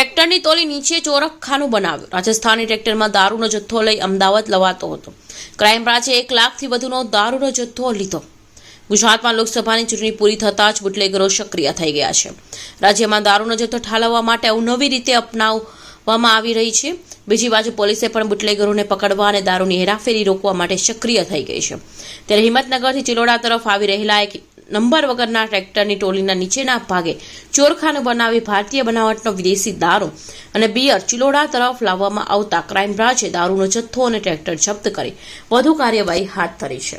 ટ્રેક્ટરની તોલી નીચે ચોરખાનું બનાવ્યું. રાજસ્થાની ટ્રેક્ટરમાં દારૂનો જથ્થો લઈ અમદાવાદ લવાતો હતો. ક્રાઇમ બ્રાંચે એક લાખથી વધુનો દારૂનો જથ્થો લીધો. ગુજરાતમાં લોકસભાની ચૂંટણી પૂરી થતાં જ બુટલેગરો સક્રિય થઈ ગયા છે. રાજ્યમાં દારૂનો જથ્થો ઠાલવવા માટે અવનવી રીતે અપનાવવામાં આવી રહી છે. બીજી બાજુ પોલીસે પણ બુટલેગરોને પકડવા અને દારૂની હેરાફેરી રોકવા માટે સક્રિય થઈ ગઈ છે. ત્યારે હિંમતનગરથી ચિલોડા તરફ આવી રહેલા એક નંબર વગરના ટ્રેક્ટરની ટોલીના નીચેના ભાગે ચોરખાનું બનાવી ભારતીય બનાવટનો વિદેશી દારૂ અને બિયર ચિલોડા તરફ લાવવામાં આવતા ક્રાઇમ બ્રાન્ચે દારૂનો જથ્થો અને ટ્રેક્ટર જપ્ત કરી વધુ કાર્યવાહી હાથ ધરી છે.